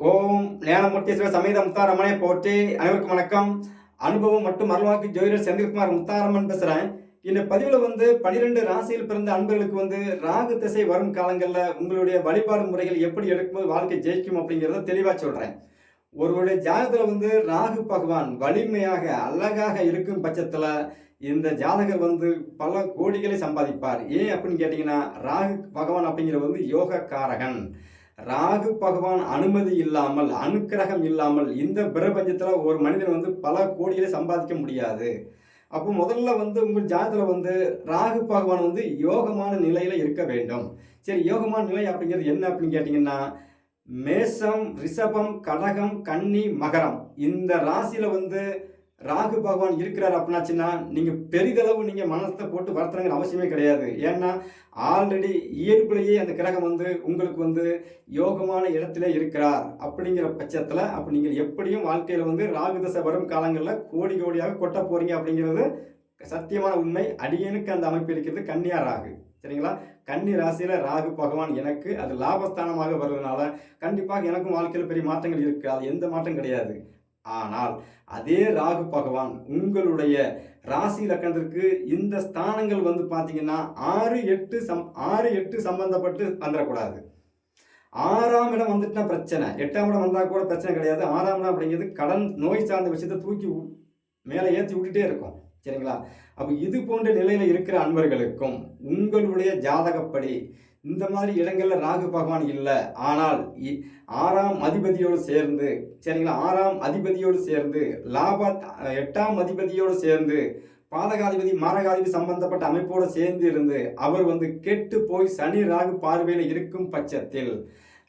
ஓம் ஞானமூர்த்தீஸ்வர சமேத முத்தாரம்மனை போற்றி அனைவருக்கும் வணக்கம். அனுபவம் மற்றும் அருள்வாக்கு ஜோதிடர் செந்தில்குமார் முத்தாரம்மன் பேசுகிறேன் இந்த பதிவில் வந்து பனிரெண்டு ராசியில் பிறந்த அன்பர்களுக்கு வந்து ராகு திசை வரும் காலங்களில் உங்களுடைய வழிபாடு முறைகள் எப்படி எடுக்கும்போது வாழ்க்கை ஜெயிக்கும் அப்படிங்கிறத தெளிவாக சொல்கிறேன் ஒருவருடைய ஜாதகத்தில் வந்து ராகு பகவான் வலிமையாக அழகாக இருக்கும் பட்சத்தில் இந்த ஜாதகர் வந்து பல கோடிகளை சம்பாதிப்பார். ஏன் அப்படின்னு கேட்டிங்கன்னா ராகு பகவான் அப்படிங்கிறது வந்து யோக காரகன் ராகு பகவான் அனுமதி இல்லாமல் அனுக்கிரகம் இல்லாமல் இந்த பிரபஞ்சத்தில் ஒரு மனிதன் வந்து பல கோடிகளை சம்பாதிக்க முடியாது. அப்போ முதல்ல வந்து உங்கள் ஜாதகத்தில் வந்து ராகு பகவான் வந்து யோகமான நிலையில் இருக்க வேண்டும். சரி யோகமான நிலை அப்படிங்கிறது என்ன அப்படின்னு கேட்டிங்கன்னா மேஷம் ரிஷபம் கடகம் கன்னி மகரம். இந்த ராசியில் வந்து ராகு பகவான் இருக்கிறார் அப்படின்னாச்சுன்னா நீங்கள் பெரிதளவு நீங்கள் மனசத்தை போட்டு வளர்த்துறங்கிற அவசியமே கிடையாது. ஏன்னா ஆல்ரெடி இயல்புலேயே அந்த கிரகம் வந்து உங்களுக்கு வந்து யோகமான இடத்துல இருக்கிறார் அப்படிங்கிற பட்சத்தில் அப்போ நீங்கள் எப்படியும் வாழ்க்கையில் வந்து ராகு தசை வரும் காலங்களில் கோடி கோடியாக கொட்ட போகிறீங்க அப்படிங்கிறது சத்தியமான உண்மை. அடியனுக்கு அந்த அமைப்பு இருக்கிறது கன்னியா ராகு. சரிங்களா? கன்னி ராசியில் ராகு பகவான் எனக்கு அது லாபஸ்தானமாக வருவதனால கண்டிப்பாக எனக்கும் வாழ்க்கையில் பெரிய மாற்றங்கள் இருக்காது எந்த மாற்றம் கிடையாது. ஆனால் அதே ராகு பகவான் உங்களுடைய ராசி லக்கணத்திற்கு இந்த ஸ்தானங்கள் வந்து பார்த்தீங்கன்னா ஆறு எட்டு சம் ஆறு எட்டு சம்பந்தப்பட்டு வந்துடக்கூடாது. ஆறாம் இடம் வந்துட்டுனா பிரச்சனை. எட்டாம் இடம் வந்தால் கூட பிரச்சனை கிடையாது. ஆறாம் இடம் அப்படிங்கிறது கடன் நோய் சார்ந்த விஷயத்தை தூக்கி மேலே ஏற்றி விட்டுட்டே இருக்கும். சரிங்களா? அப்போ இது போன்ற நிலையில் இருக்கிற அன்பர்களுக்கும் உங்களுடைய ஜாதகப்படி இந்த மாதிரி இடங்களில் ராகு பகவான் இல்லை. ஆனால் இ- ஆறாம் அதிபதியோடு சேர்ந்து சரிங்களா? ஆறாம் அதிபதியோடு சேர்ந்து லாப எட்டாம் அதிபதியோடு சேர்ந்து பாதகாதிபதி மாரகாதிபதி சம்பந்தப்பட்ட அமைப்போடு சேர்ந்து இருந்து அவர் வந்து கெட்டு போய் சனி ராகு பார்வையில் இருக்கும் பட்சத்தில்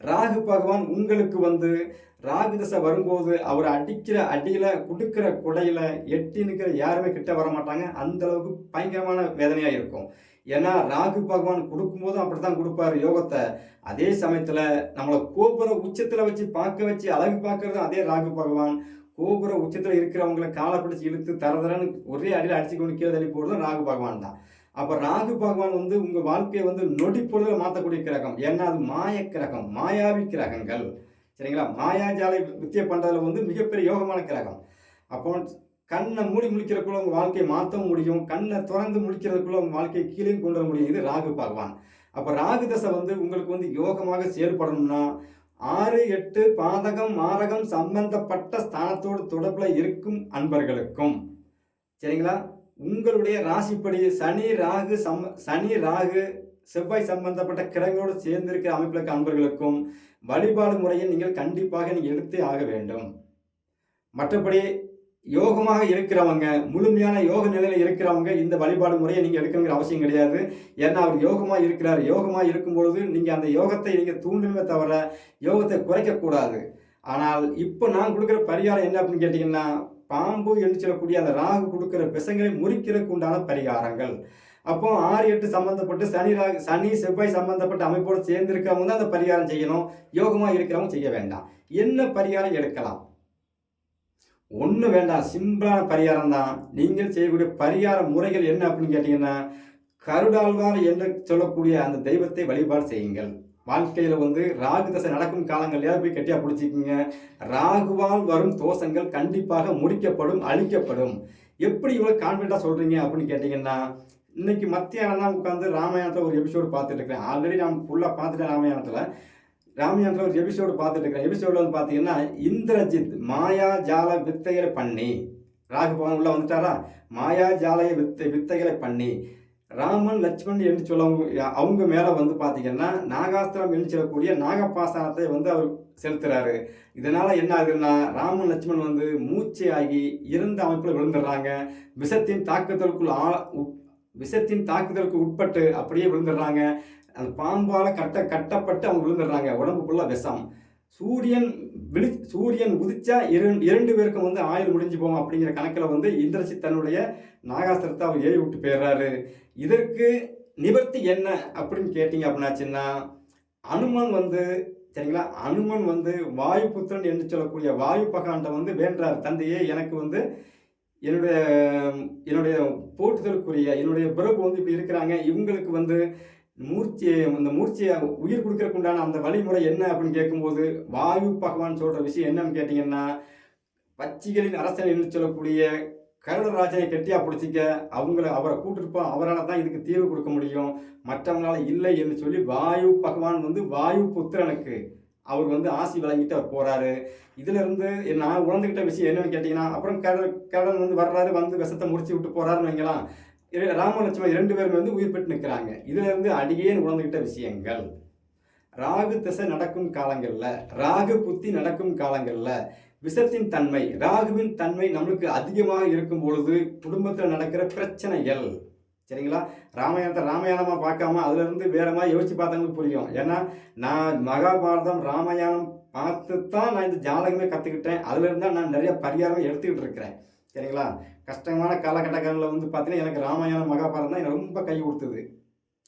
ராகு பகவான் உங்களுக்கு வந்து ராகு தசை வரும்போது அவர் அடிக்கிற அடியில் கொடுக்கிற குடையில எட்டி நிற்கிற யாருமே கிட்ட வர மாட்டாங்க அந்த அளவுக்கு பயங்கரமான வேதனையாக இருக்கும். ஏன்னா ராகு பகவான் கொடுக்கும்போதும் அப்படி தான் கொடுப்பாரு யோகத்தை. அதே சமயத்தில் நம்மளை கோபுர உச்சத்தில் வச்சு பார்க்க வச்சு அழகு பார்க்கறதும் அதே ராகு பகவான். கோபுர உச்சத்தில் இருக்கிறவங்களை காலை பிடிச்சி இழுத்து தரதரன்னு ஒரே அடியில் அடிச்சு கொண்டு கீழே தள்ளி போடுறதும் ராகு பகவான் தான். அப்போ ராகு பகவான் வந்து உங்கள் வாழ்க்கையை வந்து நொடி பொழுதில் மாற்றக்கூடிய கிரகம். ஏன்னா அது மாய கிரகம் மாயாவி கிரகங்கள். சரிங்களா? மாயாஜாலை வித்தியை பண்ணுறதுல வந்து மிகப்பெரிய யோகமான கிரகம். அப்போ கண்ணை மூடி முழிக்கிறதுக்குள்ள உங்கள் வாழ்க்கையை மாற்றவும் முடியும். கண்ணை திறந்து முழிக்கிறதுக்குள்ள உங்கள் வாழ்க்கையை கீழே கொண்டு வர முடியும். இது ராகு பகவான். அப்போ ராகு தசை வந்து உங்களுக்கு வந்து யோகமாக செயல்படணும்னா ஆறு எட்டு பாதகம் மாரகம் சம்பந்தப்பட்ட ஸ்தானத்தோடு தொடர்பில் இருக்கும் அன்பர்களுக்கும். சரிங்களா? உங்களுடைய ராசிப்படி சனி ராகு சம் சனி ராகு செவ்வாய் சம்பந்தப்பட்ட கிரகங்களோடு சேர்ந்திருக்கிற அமைப்பில் இருக்க அன்பர்களுக்கும் வழிபாடு முறையை நீங்கள் கண்டிப்பாக நீங்கள் எடுத்தே ஆக வேண்டும். மற்றபடி யோகமாக இருக்கிறவங்க முழுமையான யோக நிலையில் இருக்கிறவங்க இந்த வழிபாடு முறையை நீங்கள் எடுக்கணுங்கிற அவசியம் கிடையாது. ஏன்னா அவர் யோகமாக இருக்கிறார். யோகமாக இருக்கும்பொழுது நீங்கள் அந்த யோகத்தை நீங்கள் தூண்டணுமே தவிர யோகத்தை குறைக்கக்கூடாது. ஆனால் இப்போ நான் கொடுக்குற பரிகாரம் என்ன அப்படின்னு கேட்டிங்கன்னா பாம்பு என்று சொல்லக்கூடிய அந்த ராகு கொடுக்குற பிசங்களை முறிக்கிறதுக்கு உண்டான பரிகாரங்கள். அப்போ ஆறு எட்டு சம்பந்தப்பட்டு சனி ராகு சனி செவ்வாய் சம்பந்தப்பட்ட அமைப்போடு சேர்ந்திருக்கிறவங்க தான் அந்த பரிகாரம் செய்யணும். யோகமாக இருக்கிறவங்க செய்ய வேண்டாம். என்ன பரிகாரம் எடுக்கலாம்? ஒன்றும் வேண்டாம் சிம்பிளான பரிகாரம் தான். நீங்கள் செய்யக்கூடிய பரிகார முறைகள் என்ன அப்படின்னு கேட்டிங்கன்னா கருடாழ்வார் என்று சொல்லக்கூடிய அந்த தெய்வத்தை வழிபாடு செய்யுங்கள். வாழ்க்கையில் வந்து ராகு தசை நடக்கும் காலங்கள்லயா போய் கட்டியாக பிடிச்சிக்கிங்க. ராகுவால் வரும் தோஷங்கள் கண்டிப்பாக முடிக்கப்படும் அழிக்கப்படும். எப்படி இவ்வளோ கான்ஃபிடண்ட்டாக சொல்கிறீங்க அப்படின்னு கேட்டிங்கன்னா இன்னைக்கு மத்தியானம் தான் உட்காந்து ராமாயணத்தில் ஒரு எபிசோடு பார்த்துட்டு இருக்கேன் ஆல்ரெடி நான் ஃபுல்லாக பார்த்துட்டேன் ராமாயணத்தில். ராமாயணத்தில் ஒரு எபிசோடு பார்த்துட்டு இருக்கிறேன் எபிசோடு வந்து பார்த்தீங்கன்னா இந்திரஜித் மாயா ஜால வித்தைகளை பண்ணி ராகு பகவான் உள்ள வந்துட்டாரா? மாயா ஜாலய வித்தை வித்தைகளை பண்ணி ராமன் லட்சுமண் என்று சொல்லவங்க அவங்க மேலே வந்து பார்த்தீங்கன்னா நாகாஸ்திரம் என்று சொல்லக்கூடிய நாகப்பாசனத்தை வந்து அவர் செலுத்துறாரு. இதனால என்ன ஆகுதுன்னா ராமன் லட்சுமணன் வந்து மூச்சை ஆகி இருந்த அமைப்பில் விழுந்துடுறாங்க. விஷத்தின் தாக்குதலுக்குள் ஆ விஷத்தின் தாக்குதலுக்கு உட்பட்டு அப்படியே விழுந்துடுறாங்க. அந்த பாம்பால் கட்ட கட்டப்பட்டு அவங்க விழுந்துடுறாங்க. உடம்புக்குள்ள விஷம். சூரியன் விழி சூரியன் உதிச்சா இரண்டு இரண்டு பேருக்கும் வந்து ஆயுள் முடிஞ்சு போகும் அப்படிங்கிற கணக்கில் வந்து இந்திரஜித் தன்னுடைய நாகாஸ்திரத்தை அவர் ஏறி விட்டு போயிடுறாரு. இதற்கு நிவர்த்தி என்ன அப்படின்னு கேட்டிங்க அப்படின்னாச்சுன்னா அனுமன் வந்து சரிங்களா? அனுமன் வந்து வாயு புத்திரன் என்று சொல்லக்கூடிய வாயு பகாண்ட வந்து வேண்டார் தந்தையே எனக்கு வந்து என்னுடைய என்னுடைய போற்றுதலுக்குரிய என்னுடைய பிறப்பு வந்து இப்படி இருக்கிறாங்க. இவங்களுக்கு வந்து மூர்ச்சி அந்த மூர்ச்சியை உயிர் கொடுக்கறதுக்கு உண்டான அந்த வழிமுறை என்ன அப்படின்னு கேட்கும்போது வாயு பகவான் சொல்ற விஷயம் என்னன்னு கேட்டிங்கன்னா பச்சிகளின் அரசன் என்று சொல்லக்கூடிய கருடராஜனை கெட்டியா பிடிச்சிக்க அவங்கள அவரை கூட்டிருப்போம் அவரால் தான் இதுக்கு தீர்வு கொடுக்க முடியும். மற்றவங்களால இல்லை என்று சொல்லி வாயு பகவான் வந்து வாயு புத்திரனுக்கு அவர் வந்து ஆசி வழங்கிட்டு அவர் போறாரு. இதுல இருந்து நான் உணர்ந்துகிட்ட விஷயம் என்னன்னு கேட்டீங்கன்னா அப்புறம் கடல் கடன் வந்து வர்றாரு வந்து விஷத்தை முடிச்சு விட்டு போறாருன்னு வைங்களா இரு- ராம லட்சுமணன் இரண்டு பேருமே வந்து உயிர் பெற்று நிற்கிறாங்க இதுலேருந்து அடியே உணர்ந்துக்கிட்ட உணர்ந்துகிட்ட விஷயங்கள். ராகு திசை நடக்கும் காலங்களில் ராகு புத்தி நடக்கும் காலங்களில் விஷத்தின் தன்மை ராகுவின் தன்மை நம்மளுக்கு அதிகமாக இருக்கும் பொழுது குடும்பத்தில் நடக்கிற பிரச்சனைகள். சரிங்களா? ராமாயணத்தை ராமாயணமாக பார்க்காம அதுலேருந்து வேற மாதிரி யோசிச்சு பார்த்தவங்களுக்கு புரியும். ஏன்னா நான் மகாபாரதம் ராமாயணம் பார்த்து தான் நான் இந்த ஜாதகமே கற்றுக்கிட்டேன் அதுலேருந்து தான் நான் நிறைய பரிகாரம் எடுத்துக்கிட்டு இருக்கிறேன். சரிங்களா? கஷ்டமான காலகட்டங்களில் வந்து பார்த்தீங்கன்னா எனக்கு ராமாயணம் மகாபாரதம் தான் எனக்கு ரொம்ப கை கொடுத்தது.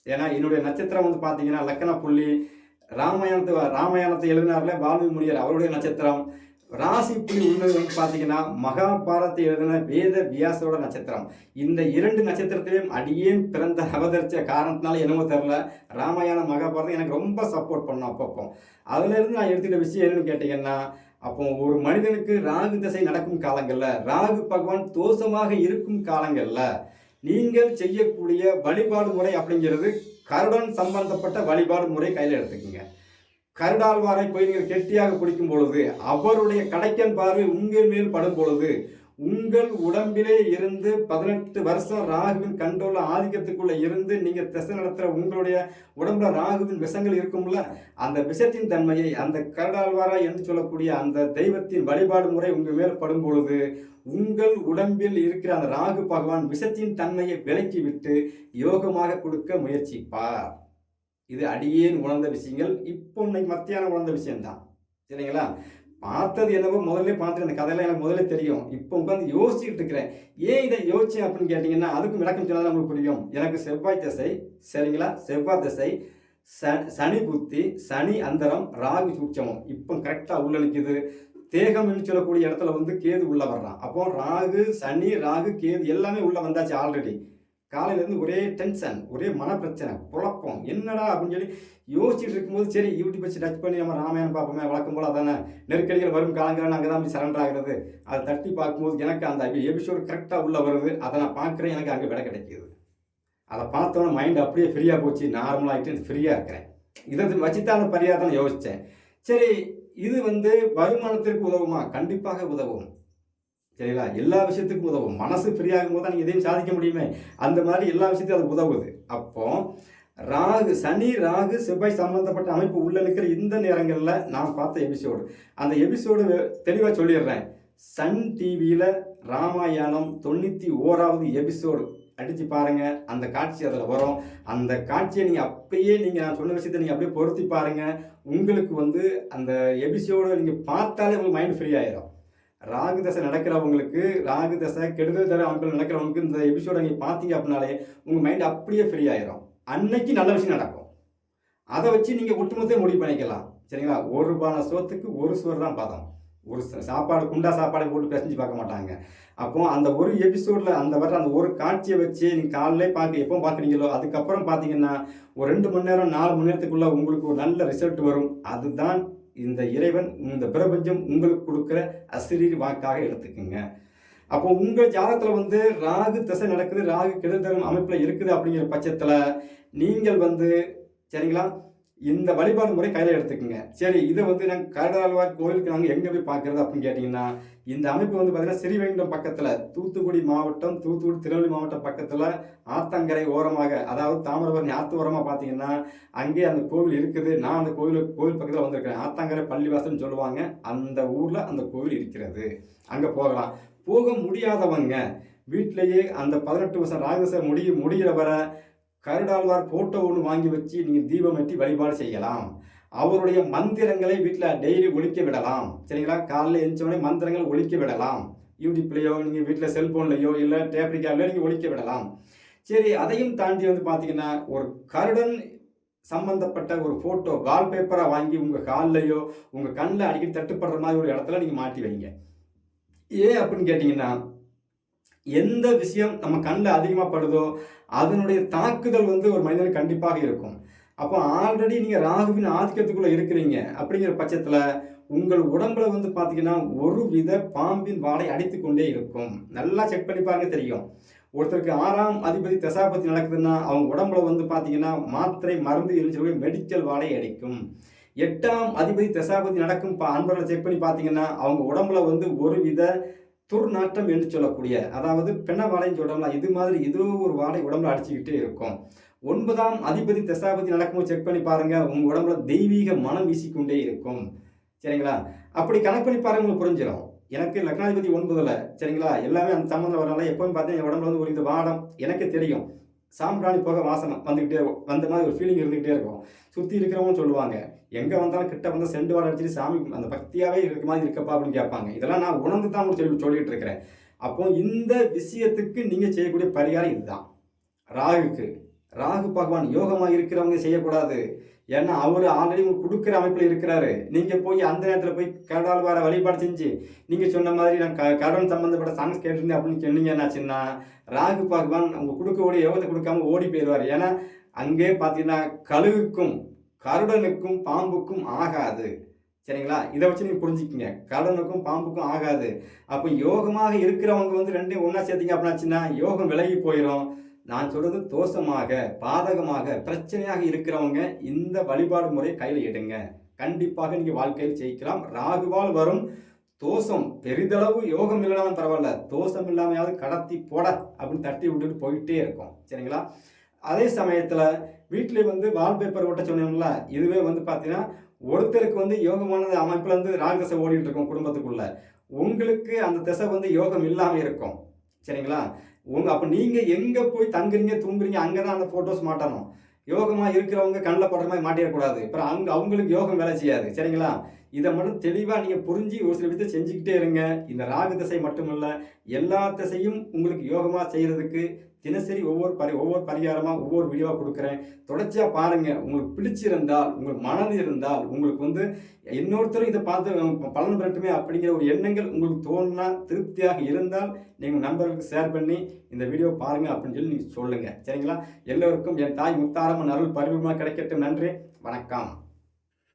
ஏன்னா என்னுடைய நட்சத்திரம் வந்து பார்த்தீங்கன்னா லக்கண புள்ளி ராமாயணத்தை ராமாயணத்தை எழுதினார்ல வால்மீகி முனியர் அவருடைய நட்சத்திரம். ராசி புள்ளி உள்ளது வந்து பார்த்தீங்கன்னா மகாபாரதத்தை எழுதின வேத வியாசரோட நட்சத்திரம். இந்த இரண்டு நட்சத்திரத்திலையும் அடியேன் பிறந்த அவதரிச்ச காரணத்தினால என்னமோ தெரில ராமாயணம் மகாபாரதம் எனக்கு ரொம்ப சப்போர்ட் பண்ணோம் அப்பப்போ. அதுலேருந்து நான் எடுத்துக்கிட்ட விஷயம் என்னன்னு கேட்டிங்கன்னா அப்போ ஒரு மனிதனுக்கு ராகு திசை நடக்கும் காலங்களில் ராகு பகவான் தோஷமாக இருக்கும் காலங்களில் நீங்கள் செய்யக்கூடிய வழிபாடு முறை அப்படிங்கிறது கருடன் சம்பந்தப்பட்ட வழிபாடு முறை கையில் எடுத்துக்கோங்க. கருடாழ்வாரை போய் நீங்கள் கெட்டியாக பிடிக்கும் பொழுது அவருடைய கடைக்கன் பார்வை உங்கள் மேல் படும் பொழுது உங்கள் உடம்பிலே இருந்து பதினெட்டு வருஷம் ராகுவின் கண்டோல ஆதிக்கத்துக்குள்ள இருந்து நீங்க திசை நடத்துற உங்களுடைய உடம்புல ராகுவின் விஷங்கள் இருக்கும்ல அந்த விஷத்தின் தன்மையை அந்த கரடாழ்வாரா என்று சொல்லக்கூடிய அந்த தெய்வத்தின் வழிபாடு முறை உங்க மேல் படும் பொழுது உங்கள் உடம்பில் இருக்கிற அந்த ராகு பகவான் விஷத்தின் தன்மையை விலக்கி விட்டு யோகமாக கொடுக்க முயற்சிப்பார். இது அடியேன் உணர்ந்த விஷயங்கள் இப்போ இன்னைக்கு மத்தியானம் உணர்ந்த விஷயம்தான். சரிங்களா? பார்த்தது என்னவோ முதல்ல பார்த்து அந்த கதையெல்லாம் எனக்கு முதல்ல தெரியும். இப்போ உட்காந்து யோசிச்சுட்டு இருக்கிறேன். ஏன் இதை யோசிச்சேன் அப்படின்னு கேட்டிங்கன்னா அதுக்கும் விளக்கம் சொன்னால் உங்களுக்கு புரியும். எனக்கு செவ்வாய் திசை சரிங்களா? செவ்வாய் திசை ச சனி புத்தி சனி அந்தரம் ராகு சூட்சமம். இப்போ கரெக்டாக உள்ள நிற்கிது தேகம்னு சொல்லக்கூடிய இடத்துல வந்து கேது உள்ளே வர்றான். அப்போ ராகு சனி ராகு கேது எல்லாமே உள்ளே வந்தாச்சு ஆல்ரெடி காலையிலேருந்து ஒரே டென்ஷன் ஒரே மனப்பிரச்சனை குழப்பம். என்னடா அப்படின்னு சொல்லி யோசிச்சுட்டு இருக்கும்போது சரி யூடியூப் வச்சு டச் பண்ணி நம்ம ராமாயணம் பார்ப்போமே வழக்கம் போல் அதானே? நெருக்கடிகள் வரும் காலங்கள் அங்கே தான் போய் சரண்டர் ஆகிறது. அதை தட்டி பார்க்கும்போது எனக்கு அந்த எபிசோடு கரெக்டாக உள்ள வருது. அதை நான் பார்க்குறேன் எனக்கு அங்கே விடை கிடைக்கிது. அதை பார்த்தோன்னே மைண்ட் அப்படியே ஃப்ரீயாக போச்சு. நார்மலாகிட்டு ஃப்ரீயாக இருக்கிறேன். இதை வச்சு தான் அந்த பரிகாரத்தை நான் யோசித்தேன் சரி இது வந்து வருமானத்திற்கு உதவுமா? கண்டிப்பாக உதவும். சரிங்களா? எல்லா விஷயத்துக்கும் உதவும். மனசு ஃப்ரீயாகும் போது தான் நீங்கள் எதையும் சாதிக்க முடியுமே. அந்த மாதிரி எல்லா விஷயத்தையும் அது உதவுது. அப்போ ராகு சனி ராகு செவ்வாய் சம்மந்தப்பட்ட அமைப்பு உள்ள நிற்கிற இந்த நேரங்களில் நான் பார்த்த எபிசோடு அந்த எபிசோடு தெளிவாக சொல்லிடுறேன். சன் டிவியில் ராமாயணம் தொண்ணூற்றி ஓராவது எபிசோடு அடித்து பாருங்கள் அந்த காட்சி அதில் வரும். அந்த காட்சியை நீங்கள் அப்படியே நீங்கள் நான் சொன்ன விஷயத்தை நீங்கள் அப்படியே பொருத்தி பாருங்கள் உங்களுக்கு வந்து அந்த எபிசோடு நீங்கள் பார்த்தாலே உங்களுக்கு மைண்ட் ஃப்ரீ ஆயிரும். ராகு தசை நடக்கிறவங்களுக்கு ராகு தசை கெடுதல் தர அமைப்பில் நடக்கிறவங்களுக்கு இந்த எபிசோட நீங்கள் பார்த்தீங்க அப்படின்னாலே உங்கள் மைண்ட் அப்படியே ஃப்ரீ ஆயிரும். அன்னைக்கு நல்ல விஷயம் நடக்கும். அதை வச்சு நீங்கள் ஒட்டுமொத்த முடிவு பண்ணிக்கலாம். சரிங்களா? ஒரு பான சோத்துக்கு ஒரு சுவர் தான் பார்த்தோம் ஒரு சாப்பாடு குண்டா சாப்பாடை போட்டு பிசைஞ்சு பார்க்க மாட்டாங்க. அப்போ அந்த ஒரு எபிசோடில் அந்த வர அந்த ஒரு காட்சியை வச்சு நீங்கள் காலையிலே பார்க்க எப்போ பார்க்குறீங்களோ அதுக்கப்புறம் பார்த்தீங்கன்னா ஒரு ரெண்டு மணி நேரம் நாலு மணி நேரத்துக்குள்ளே உங்களுக்கு ஒரு நல்ல ரிசல்ட் வரும். அதுதான் இந்த இறைவன் இந்த பிரபஞ்சம் உங்களுக்கு கொடுக்குற அசிரீர் வாக்காக எடுத்துக்கோங்க. அப்போ உங்கள் ஜாதகத்தில் வந்து ராகு திசை நடக்குது ராகு கெடுதலும் அமைப்பில் இருக்குது அப்படிங்கிற பட்சத்தில் நீங்கள் வந்து சரிங்களா? இந்த வழிபாடு முறை கையில் எடுத்துக்கோங்க. சரி இதை வந்து நாங்கள் கரடாழ்வார் கோயிலுக்கு நாங்கள் எங்கே போய் பார்க்குறது அப்படின்னு கேட்டிங்கன்னா இந்த அமைப்பு வந்து பார்த்தீங்கன்னா ஸ்ரீவைகுண்டம் பக்கத்தில் தூத்துக்குடி மாவட்டம் தூத்துக்குடி திருநெல்வேலி மாவட்டம் பக்கத்தில் ஆத்தங்கரை ஓரமாக அதாவது தாமிரபரணி ஆத்து ஓரமாக பார்த்தீங்கன்னா அங்கே அந்த கோவில் இருக்குது. நான் அந்த கோவில் கோவில் பக்கத்தில் வந்திருக்கிறேன் ஆத்தங்கரை பள்ளிவாசல்னு சொல்லுவாங்க. அந்த ஊரில் அந்த கோவில் இருக்கிறது. அங்கே போகலாம். போக முடியாதவங்க வீட்டிலேயே அந்த பதினெட்டு வருஷம் ராகச முடிய முடிகிற வரை கருடாழ்வார் போட்டோ ஒன்று வாங்கி வச்சு நீங்கள் தீபம் ஏற்றி வழிபாடு செய்யலாம். அவருடைய மந்திரங்களை வீட்டில் டெய்லி ஒழிக்க விடலாம். சரிங்களா? காலையில் எழுந்தவொடனே மந்திரங்கள் ஒழிக்க விடலாம். யூடியூப்லேயோ நீங்கள் வீட்டில் செல்ஃபோன்லேயோ இல்லை டேப் நீங்கள் ஒழிக்க விடலாம். சரி அதையும் தாண்டி வந்து பார்த்தீங்கன்னா ஒரு கருடன் சம்பந்தப்பட்ட ஒரு ஃபோட்டோ வால்பேப்பராக வாங்கி உங்கள் கால்லையோ உங்கள் கண்ணில் அடிக்கடி தட்டுப்படுற மாதிரி ஒரு இடத்துல நீங்கள் மாட்டி வைங்க. ஏன் அப்படின்னு கேட்டிங்கன்னா எந்த விஷயம் நம்ம கண்ணில் அதிகமாக படுதோ அதனுடைய தாக்குதல் வந்து ஒரு மனிதனுக்கு கண்டிப்பாக இருக்கும். அப்போ ஆல்ரெடி நீங்கள் ராகுவின் ஆதிக்கத்துக்குள்ளே இருக்கிறீங்க அப்படிங்கிற பட்சத்தில் உங்கள் உடம்புல வந்து பார்த்தீங்கன்னா ஒரு வித பாம்பின் வாடை அடித்து கொண்டே இருக்கும். நல்லா செக் பண்ணி பாருங்க தெரியும். ஒருத்தருக்கு ஆறாம் அதிபதி தசாபதி நடக்குதுன்னா அவங்க உடம்புல வந்து பார்த்தீங்கன்னா மாத்திரை மருந்து இருந்துச்சு மெடிக்கல் வாடை அடிக்கும். எட்டாம் அதிபதி தசாபதி நடக்கும் பா அன்பர்களை செக் பண்ணி பார்த்தீங்கன்னா அவங்க உடம்புல வந்து ஒரு வித துர்நாற்றம் என்று சொல்லக்கூடிய அதாவது பெண்ண வாழைன்னு சொல்கிறோம்ல இது மாதிரி ஏதோ ஒரு வாழை உடம்புல அடிச்சுக்கிட்டே இருக்கும். ஒன்பதாம் அதிபதி தசாபதி நடக்கும்போது செக் பண்ணி பாருங்கள் உங்கள் உடம்புல தெய்வீக மனம் வீசிக்கொண்டே இருக்கும். சரிங்களா? அப்படி கணக்கு பண்ணி பாருங்க உங்களுக்கு புரிஞ்சிடும் எனக்கு லக்னாதிபதி ஒன்பதில் சரிங்களா? எல்லாமே அந்த சம்மந்தம் வரனால எப்பவும் பார்த்தீங்கன்னா என் உடம்புல வந்து ஒரு இது வாடம் எனக்கு தெரியும். சாம்பிராணி போக வாசனை வந்துக்கிட்டே இருக்கும். வந்த மாதிரி ஒரு ஃபீலிங் இருந்துகிட்டே இருக்கும். சுற்றி இருக்கிறவங்க சொல்லுவாங்க எங்கே வந்தாலும் கிட்ட வந்து செண்டு வாழை அடிச்சுட்டு சாமி அந்த பக்தியாகவே இருக்க மாதிரி இருக்கப்பா அப்படின்னு கேட்பாங்க. இதெல்லாம் நான் உணர்ந்து தான் சொல்லி சொல்லிகிட்டு இருக்கிறேன். அப்போ இந்த விஷயத்துக்கு நீங்கள் செய்யக்கூடிய பரிகாரம் இதுதான். ராகுக்கு ராகு பகவான் யோகமாக இருக்கிறவங்க செய்யக்கூடாது. ஏன்னா அவர் ஆல்ரெடி உங்களுக்கு கொடுக்குற அமைப்பில் இருக்கிறாரு. நீங்கள் போய் அந்த நேரத்தில் போய் கடவுள் வர வழிபாடு செஞ்சு நீங்கள் சொன்ன மாதிரி நான் க கடன் சம்மந்தப்பட்ட சாங்ஸ் கேட்டிருந்தேன் அப்படின்னு சொன்னீங்க என்னாச்சுன்னா ராகு பகவான் அவங்க கொடுக்கக்கூடிய யோகத்தை கொடுக்காம ஓடி போயிடுவார். ஏன்னா அங்கே பார்த்தீங்கன்னா கழுகுக்கும் கருடனுக்கும் பாம்புக்கும் ஆகாது. சரிங்களா? இதை வச்சு நீங்கள் புரிஞ்சுக்கிங்க. கடனுக்கும் பாம்புக்கும் ஆகாது. அப்போ யோகமாக இருக்கிறவங்க வந்து ரெண்டையும் ஒன்றா சேர்த்திங்க அப்படின்னாச்சுன்னா யோகம் விலகி போயிடும் நான் சொல்றது தோஷமாக பாதகமாக பிரச்சனையாக இருக்கிறவங்க இந்த வழிபாடு முறையை கையில் எடுங்க. கண்டிப்பாக நீங்க வாழ்க்கையில் ஜெயிக்கலாம். ராகுவால் வரும் தோஷம் பெரிதளவு யோகம் இல்லைனாலும் பரவாயில்ல. தோஷம் இல்லாமையாவது கடத்தி போட அப்படின்னு தட்டி விட்டுட்டு போயிட்டே இருக்கும். சரிங்களா? அதே சமயத்தில் வீட்டிலே வந்து வால்பேப்பர் ஓட்ட சொன்னோம்ல இதுவே வந்து பார்த்தீங்கன்னா ஒருத்தருக்கு வந்து யோகமானது அமைப்பில் வந்து ராகசை ஓடிட்டு இருக்கும் குடும்பத்துக்குள்ள. உங்களுக்கு அந்த திசை வந்து யோகம் இல்லாமல் இருக்கும். சரிங்களா? உங்கள் அப்போ நீங்கள் எங்கே போய் தங்குறீங்க தூங்குறீங்க அங்கே தான் அந்த ஃபோட்டோஸ் மாட்டணும். யோகமாக இருக்கிறவங்க கண்ணில் படுற மாதிரி மாட்டிடக்கூடாது. அப்புறம் அங்கே அவங்களுக்கு யோகம் வேலை செய்யாது. சரிங்களா? இதை மட்டும் தெளிவாக நீங்கள் புரிஞ்சு ஒரு சில விஷயத்தை செஞ்சுக்கிட்டே இருங்க. இந்த ராகு திசை மட்டுமல்ல எல்லா திசையும் உங்களுக்கு யோகமாக செய்கிறதுக்கு தினசரி ஒவ்வொரு பரி ஒவ்வொரு பரிகாரமாக ஒவ்வொரு வீடியோவாக கொடுக்குறேன். தொடர்ச்சியாக பாருங்கள் உங்களுக்கு பிடிச்சிருந்தால் உங்கள் மனது இருந்தால் உங்களுக்கு வந்து இன்னொருத்தரும் இதை பார்த்து பலன் பெறட்டுமே அப்படிங்கிற ஒரு எண்ணங்கள் உங்களுக்கு தோணுனா திருப்தியாக இருந்தால் நீங்கள் நண்பர்களுக்கு ஷேர் பண்ணி இந்த வீடியோ பாருங்கள் அப்படின்னு சொல்லி நீங்கள் சொல்லுங்கள் சரிங்களா? எல்லோருக்கும் என் தாய் முத்தாரம்மன் அருள் பரிபூர்ணமாக கிடைக்கட்டும். நன்றி. வணக்கம்.